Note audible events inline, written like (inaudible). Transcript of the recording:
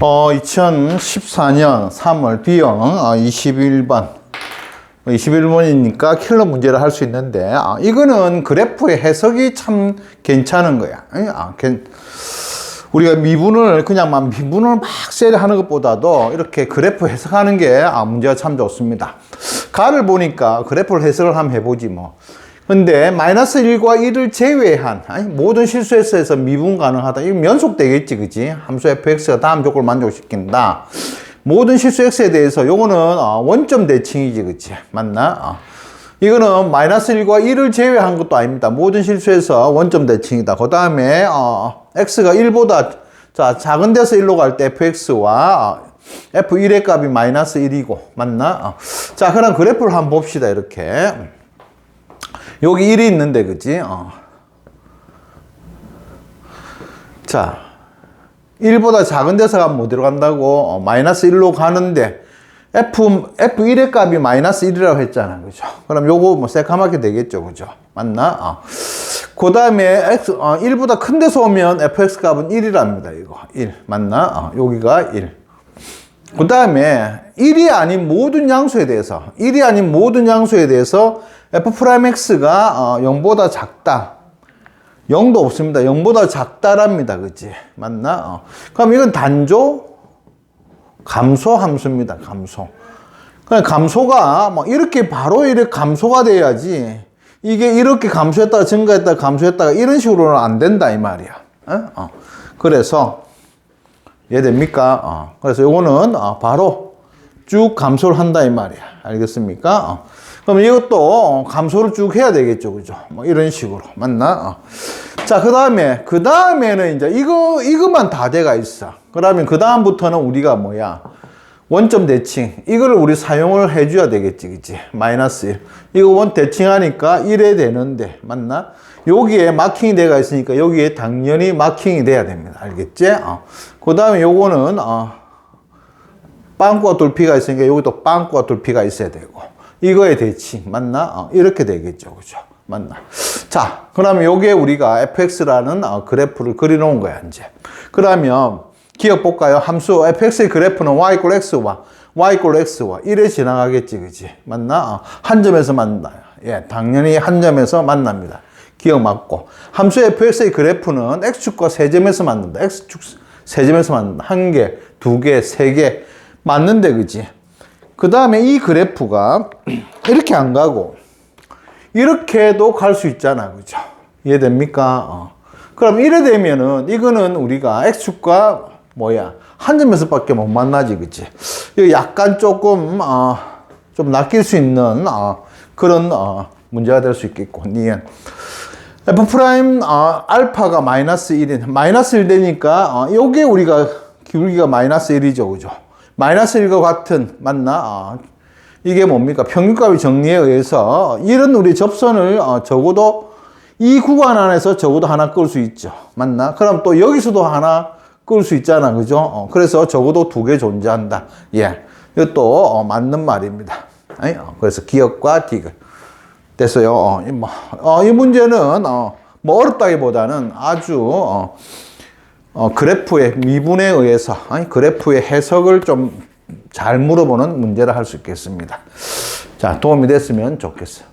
어, 2014년 3월 B형 어, 21번. 21번이니까 킬러 문제를 할 수 있는데, 아, 이거는 그래프의 해석이 참 괜찮은 거야. 예? 아, 괜- 우리가 미분을 그냥 막 미분을 막 세려 하는 것보다도 이렇게 그래프 해석하는 게 아, 문제가 참 좋습니다. 가를 보니까 그래프를 해석을 한번 해보지 뭐. 근데 마이너스 1과 1을 제외한 모든 실수에서 미분 가능하다. 이거 연속되겠지, 그지? 함수 fx가 다음 조건을 만족시킨다. 모든 실수 x에 대해서 요거는 어, 원점 대칭이지, 그치? 맞나? 어. 이거는 마이너스 1과 1을 제외한 것도 아닙니다. 모든 실수에서 원점 대칭이다. 그 다음에 어, x가 1보다 자 작은 데서 1로 갈 때 fx와 어, f1의 값이 마이너스 1이고 맞나? 어. 자 그럼 그래프를 한번 봅시다. 이렇게 여기 1이 있는데 그지? 어. 자 1보다 작은 데서 가면 못 들어간다고 어, 마이너스 1로 가는데 F, F1의 값이 마이너스 1이라고 했잖아. 그죠? 그럼 요거 뭐 새까맣게 되겠죠. 그죠? 맞나? 어. 그 다음에 X, 어, 1보다 큰 데서 오면 fx 값은 1이랍니다. 이거. 1. 맞나? 어, 여기가 1. 그 다음에 1이 아닌 모든 양수에 대해서, 1이 아닌 모든 양수에 대해서 f'x가 어, 0보다 작다. 0도 없습니다. 0보다 작다랍니다. 그치? 맞나? 어. 그럼 이건 단조 감소 함수입니다. 감소. 그냥 감소가 뭐 이렇게 바로 이렇게 감소가 돼야지 이게 이렇게 감소했다가 증가했다가 감소했다가 이런 식으로는 안 된다 이 말이야. 어? 어. 그래서 이해됩니까? 어. 그래서 요거는 어, 바로 쭉 감소를 한다 이 말이야. 알겠습니까? 어. 그럼 이것도 어, 감소를 쭉 해야 되겠죠. 그죠? 뭐 이런 식으로. 맞나? 어. 자, 그 다음에, 그 다음에는 이제 이거, 이것만 다 돼가 있어. 그러면 그 다음부터는 우리가 뭐야? 원점 대칭. 이걸 우리 사용을 해줘야 되겠지. 그치? 마이너스 1. 이거 원 대칭하니까 1에 되는데. 맞나? 여기에 마킹이 돼가 있으니까 여기에 당연히 마킹이 돼야 됩니다. 알겠지? 어. 그 다음에 요거는, 어, 빵꾸와 돌피가 있으니까 여기도 빵꾸와 돌피가 있어야 되고 이거에 대칭 맞나? 어, 이렇게 되겠죠 그죠? 맞나? 자 그러면 요게 우리가 fx라는 어, 그래프를 그려 놓은 거야 이제 그러면 기억 볼까요? 함수 fx의 그래프는 y 꼴 x와 y 꼴 x와 1에 지나가겠지 그지? 맞나? 어, 한 점에서 만나요 예, 당연히 한 점에서 만납니다 기억 맞고 함수 fx의 그래프는 x축과 세 점에서 만난다 x축 세 점에서 만난다 한 개, 두 개, 세 개 맞는데 그지? 그 다음에 이 그래프가 (clears throat) 이렇게 안 가고 이렇게도 갈 수 있잖아 그죠? 이해됩니까? 어. 그럼 이래 되면은 이거는 우리가 x축과 뭐야 한 점에서 밖에 못 만나지? 이거 약간 조금 어, 좀 낚일 수 있는 어, 그런 어, 문제가 될 수 있겠고 f 프라임 어, 알파가 마이너스 1인 마이너스 1 되니까 어, 요게 우리가 기울기가 마이너스 1이죠 그죠? 마이너스 1과 같은 맞나? 어, 이게 뭡니까? 평균값의 정리에 의해서 이런 우리 접선을 어, 적어도 이 구간 안에서 적어도 하나 끌 수 있죠. 맞나? 그럼 또 여기서도 하나 끌 수 있잖아. 그죠? 어, 그래서 적어도 두 개 존재한다. 예. 이것도 어, 맞는 말입니다. 아니, 어, 그래서 기억과 디귿. 됐어요. 어, 이, 뭐, 어, 이 문제는 어, 뭐 어렵다기보다는 아주 어, 어, 그래프의 미분에 의해서 아니 그래프의 해석을 좀 잘 물어보는 문제라 할 수 있겠습니다. 자 도움이 됐으면 좋겠어요.